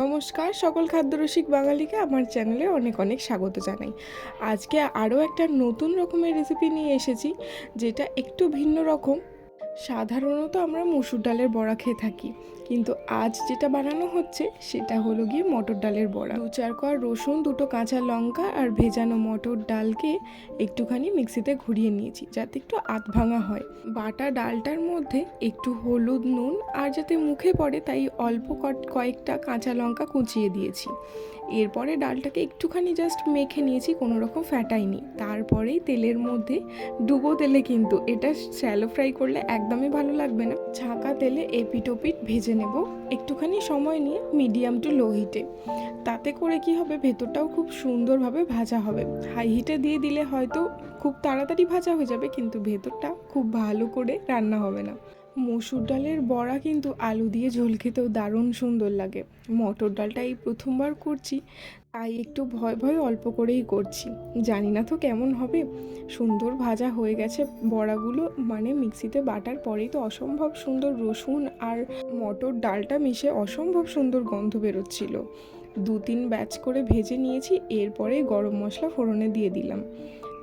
নমস্কার, সকল খাদ্যরসিক বাঙালিকে আমার চ্যানেলে অনেক অনেক স্বাগত জানাই। আজকে আরও একটা নতুন রকমের রেসিপি নিয়ে এসেছি, যেটা একটু ভিন্ন রকম সাধারণত আমরা মুসুর ডালের বড়া খেয়ে থাকি, কিন্তু আজ যেটা বানানো হচ্ছে সেটা হলো গিয়ে মটর ডালের বড়া। দু চার কোয়া রসুন, দুটো কাঁচা লঙ্কা আর ভেজানো মটর ডালকে একটুখানি মিক্সিতে ঘুরিয়ে নিয়েছি যাতে একটু আধ ভাঙা হয়। বাটা ডালটার মধ্যে একটু হলুদ নুন আর যাতে মুখে পড়ে তাই অল্প কট- কয়েকটা কাঁচা লঙ্কা কুচিয়ে দিয়েছি। এরপরে ডালটাকে একটুখানি জাস্ট মেখে নিয়েছি, কোনো রকম ফ্যাটাইনি তারপরেই তেলের মধ্যে ডুবো তেলে কিন্তু এটা শ্যালো ফ্রাই করলে একদমই ভালো লাগবে না। ছাঁকা তেলে এপিটোপিট ভেজে নেব। একটুখানি সময় নিয়ে মিডিয়াম টু লো হিটে। তাতে করে কি হবে? ভেতরটাও খুব সুন্দরভাবে ভাজা হবে। হাই হিটে দিয়ে দিলে হয়তো খুব তাড়াতাড়ি ভাজা হয়ে যাবে, কিন্তু ভেতরটা খুব ভালো করে রান্না হবে না। মসুর ডালের বড়া কিন্তু আলু দিয়ে ঝোল খেতেও দারুণ সুন্দর লাগে। মটর ডালটা এই প্রথমবার করছি, তাই একটু ভয় ভয় অল্প করেই করছি। জানি না তো কেমন হবে। সুন্দর ভাজা হয়ে গেছে বড়াগুলো মানে মিক্সিতে বাটার পরেই তো অসম্ভব সুন্দর রসুন আর মটর ডালটা মিশে অসম্ভব সুন্দর গন্ধ বেরোচ্ছিল। দু তিন ব্যাচ করে ভেজে নিয়েছি, এরপরে গরম মশলা ফোড়নে দিয়ে দিলাম।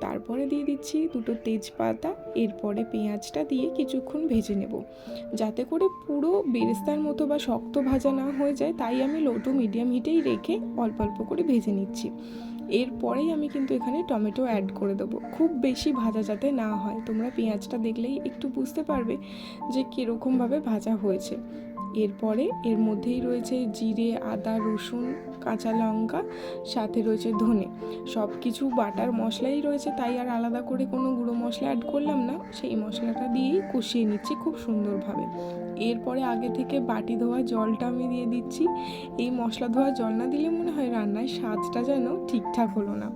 তারপরে দিয়ে দিচ্ছি দুটো তেজপাতা, এরপরে পেঁয়াজটা দিয়ে কিছুক্ষণ ভেজে নেব। যাতে করে পুরো বেরেস্তার মতো বা শক্ত ভাজা না হয়ে যায়, তাই আমি লো টু মিডিয়াম হিটেই রেখে অল্প অল্প করে ভেজে নিচ্ছি। এরপরেই আমি কিন্তু এখানে টমেটো অ্যাড করে দেবো। খুব বেশি ভাজা যাতে না হয়, তোমরা পেঁয়াজটা দেখলেই একটু বুঝতে পারবে যে কীরকমভাবে ভাজা হয়েছে। এরপরে এর মধ্যেই রয়েছে জিরে, আদা, রসুন, কাঁচা লঙ্কা, সাথে রয়েছে ধনে। সব কিছু বাটার মশলাই রয়েছে, তাই আর আলাদা করে কোনো গুঁড়ো মশলা অ্যাড করলাম না। সেই মশলাটা দিয়েই কষিয়ে নিচ্ছি খুব সুন্দরভাবে। এরপরে আগে থেকে বাটি ধোয়া জলটা আমি দিয়ে দিচ্ছি। এই মশলা ধোয়া জল না দিলে মনে হয় রান্নায় স্বাদটা যেন ঠিকঠাক হলো না।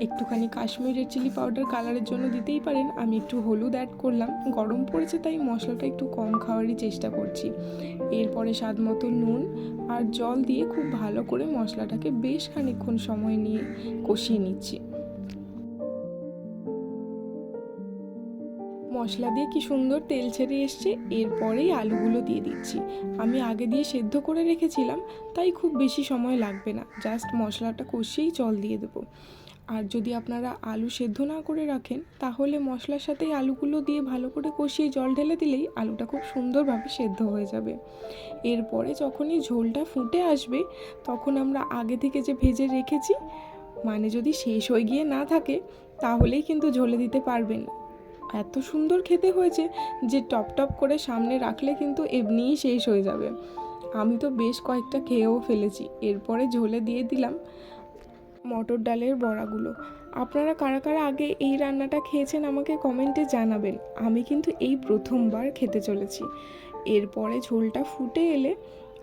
একটুখানি কাশ্মীরের চিলি পাউডার কালারের জন্য দিতেই পারেন। আমি একটু হলুদ অ্যাড করলাম। গরম পড়েছে তাই মশলাটা একটু কম খাওয়ারই চেষ্টা করছি। এরপরে স্বাদ মতো নুন আর জল দিয়ে খুব ভালো করে মশলাটাকে বেশ খানিকক্ষণ সময় নিয়ে কষিয়ে নিচ্ছি। মশলা দিয়ে কি সুন্দর তেল ছেড়ে এসছে। এরপরেই আলুগুলো দিয়ে দিচ্ছি। আমি আগে দিয়ে সেদ্ধ করে রেখেছিলাম, তাই খুব বেশি সময় লাগবে না। জাস্ট মশলাটা কষিয়েই জল দিয়ে দেবো। আর যদি আপনারা আলু সেদ্ধ না করে রাখেন, তাহলে মশলার সাথেই আলুগুলো দিয়ে ভালো করে কষিয়ে জল ঢেলে দিলেই আলুটা খুব সুন্দরভাবে সেদ্ধ হয়ে যাবে। এরপরে যখনই ঝোলটা ফুটে আসবে, তখন আমরা আগে থেকে যে ভেজে রেখেছি মানে যদি শেষ হয়ে গিয়ে না থাকে, তাহলেই কিন্তু ঝোলে দিতে পারবেন। এত সুন্দর খেতে হয়েছে যে টপ টপ করে সামনে রাখলে কিন্তু এমনিই শেষ হয়ে যাবে। আমি তো বেশ কয়েকটা খেয়েও ফেলেছি। এরপরে ঝোলে দিয়ে দিলাম। মটর ডালের বড়াগুলো। আপনারা কারা কারা আগে এই রান্নাটা খেয়েছেন আমাকে কমেন্টে জানাবেন। আমি কিন্তু এই প্রথমবার খেতে চলেছি। এরপরে ঝোলটা ফুটে এলে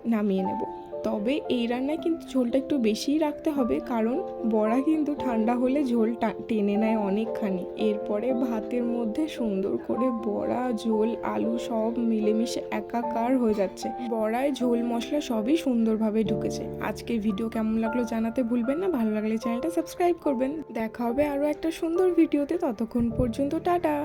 নামিয়ে নেব। তবে এই রান্নায় কিন্তু ঝোলটা একটু বেশিই রাখতে হবে, কারণ বড়া কিন্তু ঠান্ডা হলে ঝোল টেনে নেয় অনেকখানি। এরপরে ভাতের মধ্যে সুন্দর করে বড়া, ঝোল, আলু সব মিলেমিশে একাকার হয়ে যাচ্ছে। বড়ায় ঝোল মশলা সবই সুন্দরভাবে ঢুকেছে। আজকে ভিডিও কেমন লাগল জানাতে ভুলবেন না। ভালো লাগলে চ্যানেলটা সাবস্ক্রাইব করবেন। দেখা হবে আরও একটা সুন্দর ভিডিওতে। ততক্ষণ পর্যন্ত টাটা।